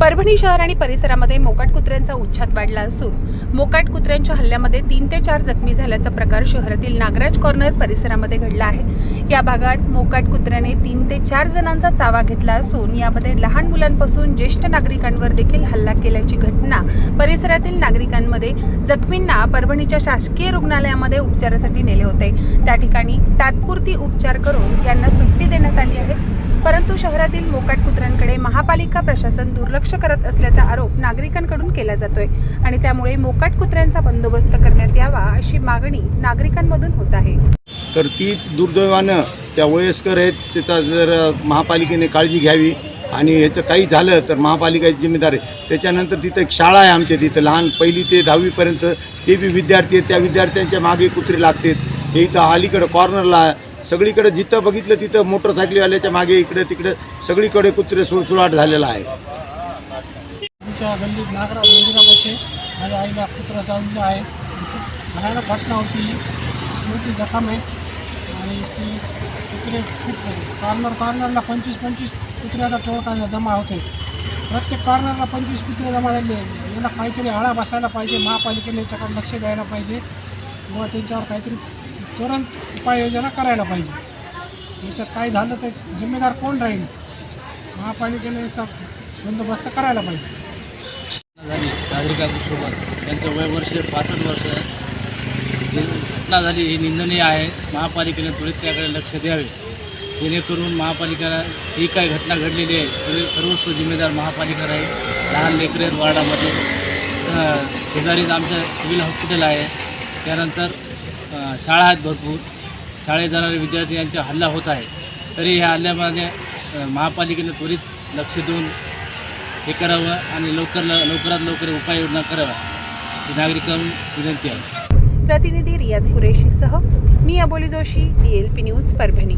परभणी शहर आणि परिसरामध्ये मोकाट कुत्र्यांचा उच्छाद वाढला असून मोकाट कुत्र्यांच्या हल्ल्यामध्ये तीन ते चार जखमी झाल्याचा प्रकार शहरातील नागराज कॉर्नर परिसरामध्ये घडला आहे. या भागात मोकाट कुत्र्याने तीन ते चार जणांचा चावा घेतला असून यामध्ये लहान मुलांपासून ज्येष्ठ नागरिकांवर देखील हल्ला केल्याची घटना परिसरातील नागरिकांमध्ये जखमींना परभणीच्या शासकीय रुग्णालयामध्ये उपचारासाठी नेले होते. त्या ठिकाणी तात्पुरती उपचार करून यांना सुट्टी शहरातील मोकाट कुत्र्यांकडे महापालिका प्रशासन दुर्लक्ष करत असल्याचा आरोप नागरिकांकडून केला जातोय. आणि त्यामुळे मोकाट कुत्र्यांचा बंदोबस्त करण्यात यावा अशी मागणी नागरिकांमधून होत आहे. तर ती दुर्दैवानं त्या वयस्कर आहेत त्याचा जर महापालिकेने काळजी घ्यावी आणि ह्याचं काही झालं तर महापालिकेची जिम्मेदार आहे. त्याच्यानंतर तिथं एक शाळा आहे आमच्या तिथं लहान पहिली ते दहावीपर्यंत ते बी विद्यार्थी आहेत त्या विद्यार्थ्यांच्या मागे कुत्रे लागतात. हे इथं अलीकडं कॉर्नरला सगळीकडे जिथं बघितलं तिथं मोटरसायकलीवाल्याच्या मागे इकडे तिकडे सगळीकडे कुत्रे सुळसुळाट झालेला आहे. तुमच्या गल्लीत नागरा मंदिरापाशी माझ्या आईला कुत्रा चाललेला आहे. घराला भयानक घटना होती मोठी जखम आहे आणि ती कुत्रे खूप कॉर्नर कॉर्नरला पंचवीस पंचवीस कुत्र्याचा टोळका जमा होते. प्रत्येक कॉर्नरला पंचवीस कुत्रे जमा झाले. याला काहीतरी आळा बसायला पाहिजे. महापालिकेने याच्याकडे लक्ष द्यायला पाहिजे. व त्यांच्यावर काहीतरी तुरंत उपाययोजना करायला पाहिजे. याच्यात काय झालं तर जिम्मेदार कोण राहील? महापालिकेने याचा बंदोबस्त करायला पाहिजे. झाली नागरिकांसोबत त्यांचं वय वर्ष पासष्ट वर्ष आहे. जी घटना झाली ही निंदनीय आहे. महापालिकेने त्वरित त्याकडे लक्ष द्यावे. जेणेकरून महापालिकेला ही काय घटना घडलेली आहे तरी सर्वस्व जिम्मेदार महापालिका राहील. लहान लेकरे वार्डामध्ये शेजारीच आमचं सिव्हिल हॉस्पिटल आहे. त्यानंतर शाळा आहेत भरपूर. शाळेत जाणारे विद्यार्थी यांचा हल्ला होत आहे. तरी ह्या हल्ल्यामध्ये महापालिकेनं त्वरित लक्ष देऊन हे करावं आणि लवकर लवकरात लवकर उपाययोजना कराव्या. ही नागरिकांना विनंती आहे. प्रतिनिधी रियाज कुरेशीसह मी Aboli Joshi D L P news Parbhani.